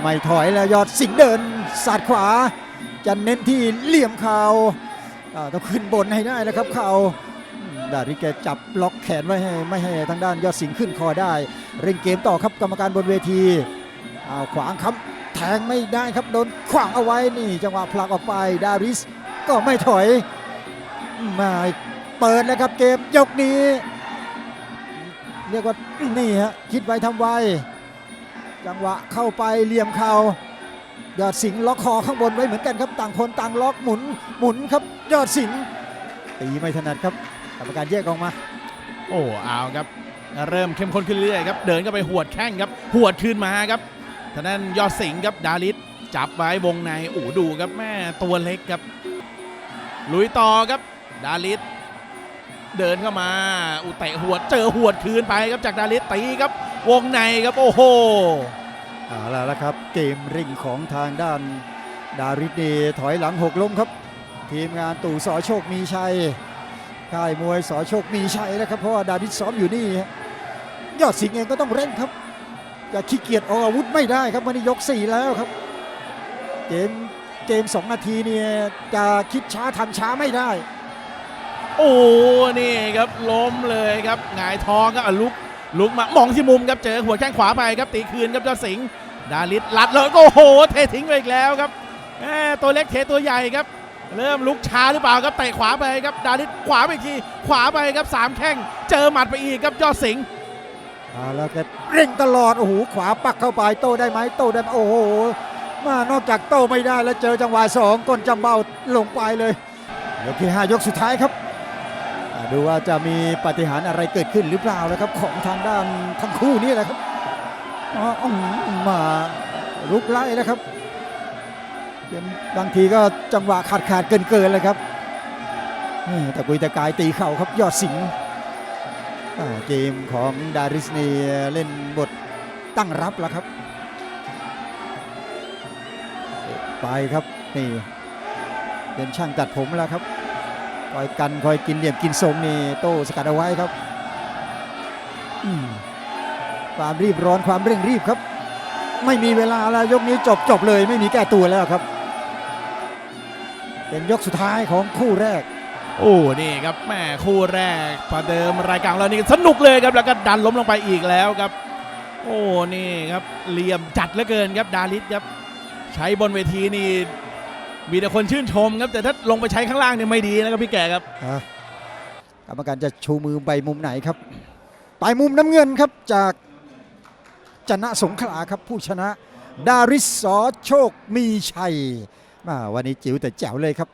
ไม่ถอยแล้วยอดสิงเดินสาดขวา จะเน้นที่เหลี่ยมเข่าอ่าต้องขึ้นบนให้ได้นะครับเข่าดาริแกจับล็อกแขนไว้ให้ไม่ให้ทางด้านยอดสิงขึ้นคอได้ เร่งเกมต่อครับกรรมการบนเวทีอ้าขวางคำแทงไม่ได้ครับโดนขวางเอาไว้นี่ จังหวะผลักออกไปดาริสก็ไม่ถอยมาเปิดแล้วครับเกมยกนี้ เรียกว่านี่ฮะคิดไว้ทำไว จังหวะเข้าไปเหลี่ยมเข่ายอดสิงห์ล็อกคอข้างบนไว้เหมือนกันครับ ต่างคนต่างล็อกหมุนหมุนครับ ยอดสิงห์ตีไม่ถนัดครับกรรมการแยกออกมา โอ้เอาครับ เริ่มเข้มข้นขึ้นเรื่อยๆครับเดินก็ไปหวดแข้งครับหวดคืนมาครับท่านั้นยอดสิงห์ครับดาริสจับไว้วงในโอ้ดูครับแม่ตัวเล็กครับ ลุยต่อครับ ดาริสเดินเข้ามา อุเตะหวดเจอหวดคืนไปครับจากดาริสตีครับ วงในครับโอ้โหเอาละละครับ เกมริ่งของทางด้าน ดาริสนีถอยหลังหกล้มครับ ทีมงานตู่สอโชคมีชัยค่ายมวยสอโชคมีชัยนะครับ เพราะว่าดาริสซ้อมอยู่นี่ฮะยอดสิงห์เองก็ต้องเร่งครับจะขี้เกียจออกอาวุธไม่ได้ครับวันนี้ยก 4 แล้วครับ เกมเกม 2 นาทีเนี่ยจะคิดช้าทำช้าไม่ได้ โอ้นี่ครับล้มเลยครับหงายท้องครับอะลุก ลุกมามองที่มุมครับเจอหัวแข้งขวาไปครับตีคืนครับยอดสิงห์ดาริสลัดเลยโอ้โหเททิ้งไปอีกแล้วครับแหม่ตัวเล็กเทตัวใหญ่ครับ เริ่มลุกช้าหรือเปล่าครับเตะขวาไปครับ ดาริสขวาไปอีกทีขวาไปครับสามแข้งเจอหมัดไปอีกครับยอดสิงห์เอาแล้วแกเร่งตลอดโอ้โหขวาปักเข้าไปโต้ได้ไหมโต้ได้ไหมโอ้โหมานอกจากโต้ไม่ได้แล้วเจอจังหวะสองก้นจำเบ้าลงไปเลยยกที่ห้ายกสุดท้ายครับอ่า ดูว่าจะมีปฏิหารอะไรเกิดขึ้นหรือเปล่านะครับ ของทางด้านทั้งคู่นี่แหละครับอ๋อมาลุกไล่นะครับบางทีก็จังหวะขาดขาดเกินเกินเลยครับนี่แต่กุยแต่กายตีเข่าครับยอดสิงเกมของดาริสเนีเล่นบทตั้งรับแล้วครับ ไปครับนี่เป็นช่างตัดผมแล้วครับ คอยกันคอยกินเหลี่ยมกินทรงนี่โต้สกัดเอาไว้ครับความรีบร้อนความเร่งรีบครับ ไม่มีเวลาแล้วยกนี้จบจบเลยไม่มีแก้ตัวแล้วครับ เป็นยกสุดท้ายของคู่แรก โอ้นี่ครับแม่คู่แรกประเดิมรายการเรานี่สนุกเลยครับแล้วก็ดันล้มลงไปอีกแล้วครับ โอ้นี่ครับเหลี่ยมจัดเหลือเกินครับดาริสครับ ใช้บนเวทีนี่ มีแต่คนชื่นชมครับแต่ถ้าลงไปใช้ข้างล่างเนี่ยไม่ดีนะครับพี่แก่ครับอะกรรมการจะชูมือไปมุมไหนครับไปมุมน้ำเงินครับจากชนะสงขลาครับผู้ชนะ ดาริสสอโชคมีชัยมาวันนี้จิ๋วแต่แจ๋วเลยครับ